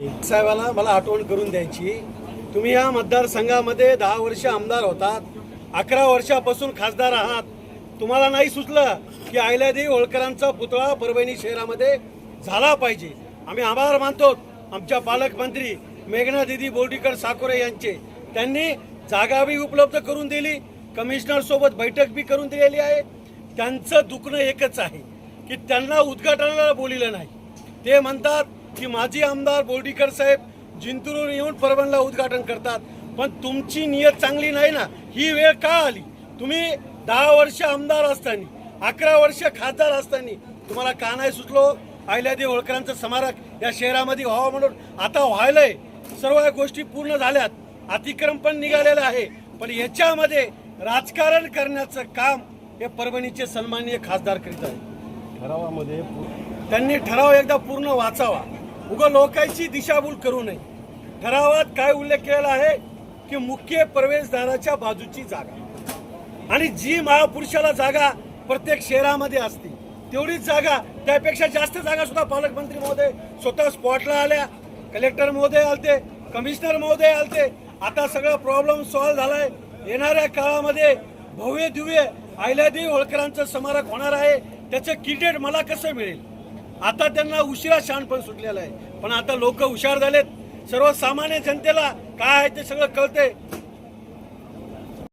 साहेबाला मला आठवण करून द्यायची. तुम्ही या मतदारसंघामध्ये दहा वर्ष आमदार होतात. अकरा वर्षापासून खासदार आहात. तुम्हाला नाही सुचलं की आयल्यादेवी होळकरांचा पुतळा परभणी शहरामध्ये झाला पाहिजे. आम्ही आभार मानतो आमच्या पालकमंत्री मेघना दिदी बोर्डीकर साकोरे यांचे. त्यांनी जागाही उपलब्ध करून दिली. कमिशनर सोबत बैठक बी करून दिलेली आहे. त्यांचं दुखणं एकच आहे की त्यांना उद्घाटनाला बोलिलं नाही. ते म्हणतात की माजी आमदार बोर्डीकर साहेब जिंतूरून येऊन परभणला उद्घाटन करतात. पण तुमची नियत चांगली नाही ना? ही वेळ का आली? तुम्ही दहा वर्ष आमदार असताना अकरा वर्ष खासदार असताना तुम्हाला का नाही सुचलो? अहिल्यादेवी होळकरांचं स्मारक या शहरामध्ये व्हावं म्हणून आता व्हायलंय. सर्व गोष्टी पूर्ण झाल्यात. अतिक्रम पण निघालेलं आहे. पण याच्यामध्ये राजकारण करण्याचं काम हे परभणीचे सन्माननीय खासदार करीत आहेत. ठरावामध्ये त्यांनी ठराव एकदा पूर्ण वाचावा. उगं लोकांची दिशाभूल करू नये. ठरावात काय उल्लेख केलेला आहे? की मुख्य प्रवेशद्वाराच्या बाजूची जागा. आणि जी महापुरुषाला जागा प्रत्येक शहरामध्ये असते तेवढीच जागा त्यापेक्षा जास्त जागा सुद्धा पालकमंत्री महोदय स्वतः स्पॉटला आल्या कलेक्टर महोदय आलते कमिशनर महोदय आलते. आता सगळा प्रॉब्लेम सॉल्व्ह झालाय. येणाऱ्या काळामध्ये भव्य दिव्य अहिल्यादेवी होळकरांचं स्मारक होणार आहे. त्याचं किटेट मला कसं मिळेल? आता त्यांना उशिरा शहाणपण सुटलेलं आहे. पण आता लोक हुशार झालेत. सर्वसामान्य जनतेला काय आहे ते सगळं कळतंय.